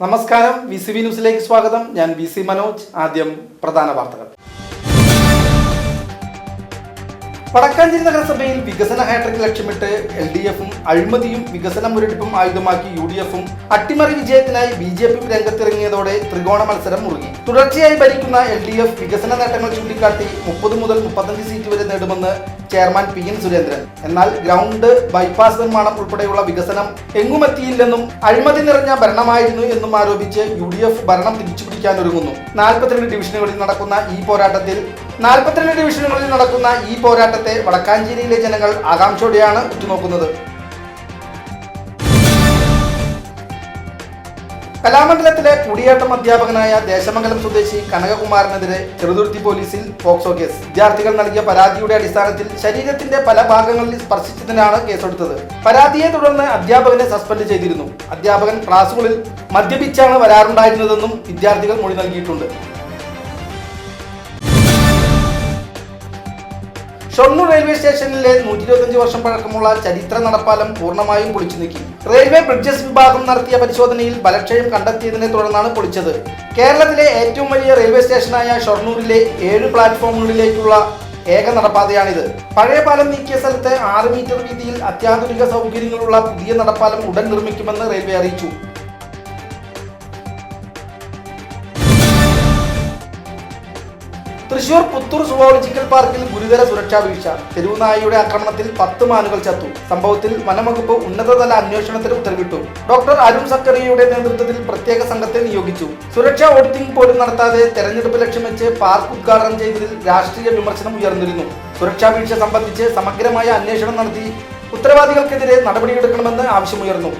നമസ്കാരം. V C V ന്യൂസിലേക്ക് സ്വാഗതം. ഞാൻ വി സി മനോജ്. ആദ്യം പ്രധാന വാർത്തകൾ. വടക്കാഞ്ചേരി നഗരസഭയിൽ വികസന ഹാട്രിക് ലക്ഷ്യമിട്ട് എൽ ഡി എഫും അഴിമതിയും വികസന മുരടിപ്പും ആയുധമാക്കി യു ഡി എഫും അട്ടിമറി വിജയത്തിനായി ബി ജെ പി രംഗത്തിറങ്ങിയതോടെ ത്രികോണ മത്സരം മുറുകി. തുടർച്ചയായി ഭരിക്കുന്ന എൽ ഡി എഫ് വികസന നേട്ടങ്ങൾ ചൂണ്ടിക്കാട്ടി മുപ്പത് മുതൽ മുപ്പത്തഞ്ച് സീറ്റ് വരെ നേടുമെന്ന് ചെയർമാൻ പി എൻ സുരേന്ദ്രൻ. എന്നാൽ ഗ്രൗണ്ട് ബൈപ്പാസ് നിർമ്മാണം ഉൾപ്പെടെയുള്ള വികസനം എങ്ങുമെത്തിയില്ലെന്നും അഴിമതി നിറഞ്ഞ ഭരണമായിരുന്നു എന്നും ആരോപിച്ച് യു ഡി എഫ് ഭരണം തിരിച്ചുപിടിക്കാനൊരുങ്ങുന്നു നാൽപ്പത്തിരണ്ട് ഡിവിഷനുകളിൽ നടക്കുന്ന ഈ പോരാട്ടത്തിൽ നാൽപ്പത്തിരണ്ട് ഡിവിഷനുകളിൽ നടക്കുന്ന ഈ പോരാട്ടത്തെ വടക്കാഞ്ചേരിയിലെ ജനങ്ങൾ ആകാംക്ഷയോടെയാണ് ഉറ്റുനോക്കുന്നത്. കലാമണ്ഡലത്തിലെ കുടിയേറ്റം അധ്യാപകനായ ദേശമംഗലം സ്വദേശി കനകകുമാറിനെതിരെ ചെറുതുരുത്തി പോലീസിൽ പോക്സോ കേസ്. വിദ്യാർത്ഥികൾ നൽകിയ പരാതിയുടെ അടിസ്ഥാനത്തിൽ ശരീരത്തിന്റെ പല ഭാഗങ്ങളിൽ സ്പർശിച്ചതിനാണ് കേസെടുത്തത്. പരാതിയെ തുടർന്ന് അധ്യാപകനെ സസ്പെൻഡ് ചെയ്തിരുന്നു. അധ്യാപകൻ ക്ലാസുകളിൽ മദ്യപിച്ചാണ് വരാറുണ്ടായിരുന്നതെന്നും വിദ്യാർത്ഥികൾ മൊഴി നൽകിയിട്ടുണ്ട്. ഷൊർണൂർ റെയിൽവേ സ്റ്റേഷനിലെ നൂറ്റി ഇരുപത്തഞ്ച് വർഷം പഴക്കമുള്ള ചരിത്ര നടപ്പാലം പൂർണമായും പൊളിച്ചു നീക്കി. റെയിൽവേ ബ്രിഡ്ജസ് വിഭാഗം നടത്തിയ പരിശോധനയിൽ ബലക്ഷയം കണ്ടെത്തിയതിനെ തുടർന്നാണ് പൊളിച്ചത്. കേരളത്തിലെ ഏറ്റവും വലിയ റെയിൽവേ സ്റ്റേഷനായ ഷൊർണൂരിലെ ഏഴ് പ്ലാറ്റ്ഫോമുകളിലേക്കുള്ള ഏക നടപ്പാതയാണിത്. പഴയ പാലം നീക്കിയ സ്ഥലത്ത് ആറ് മീറ്റർ വീതിയിൽ അത്യാധുനിക സൗകര്യങ്ങളുള്ള പുതിയ നടപ്പാലം ഉടൻ നിർമ്മിക്കുമെന്ന് റെയിൽവേ അറിയിച്ചു. തൃശൂർ പുത്തൂർ സുവോളജിക്കൽ പാർക്കിൽ ഗുരുതര സുരക്ഷാ വീഴ്ച. തെരുവുനായയുടെ ആക്രമണത്തിൽ പത്ത് മാനുകൾ ചത്തു. സംഭവത്തിൽ വനംവകുപ്പ് ഉന്നതതല അന്വേഷണത്തിന് ഉത്തരവിട്ടു. ഡോക്ടർ അരുൺ സക്കറിയയുടെ നേതൃത്വത്തിൽ പ്രത്യേക സംഘത്തെ നിയോഗിച്ചു. സുരക്ഷാ ഓഡിറ്റിംഗ് പോലും നടത്താതെ തെരഞ്ഞെടുപ്പ് ലക്ഷ്യം വെച്ച് പാർക്ക് ഉദ്ഘാടനം ചെയ്തതിൽ രാഷ്ട്രീയ വിമർശനം ഉയർന്നിരുന്നു. സുരക്ഷാ വീഴ്ച സംബന്ധിച്ച് സമഗ്രമായ അന്വേഷണം നടത്തി ഉത്തരവാദികൾക്കെതിരെ നടപടിയെടുക്കണമെന്ന് ആവശ്യമുയർന്നു.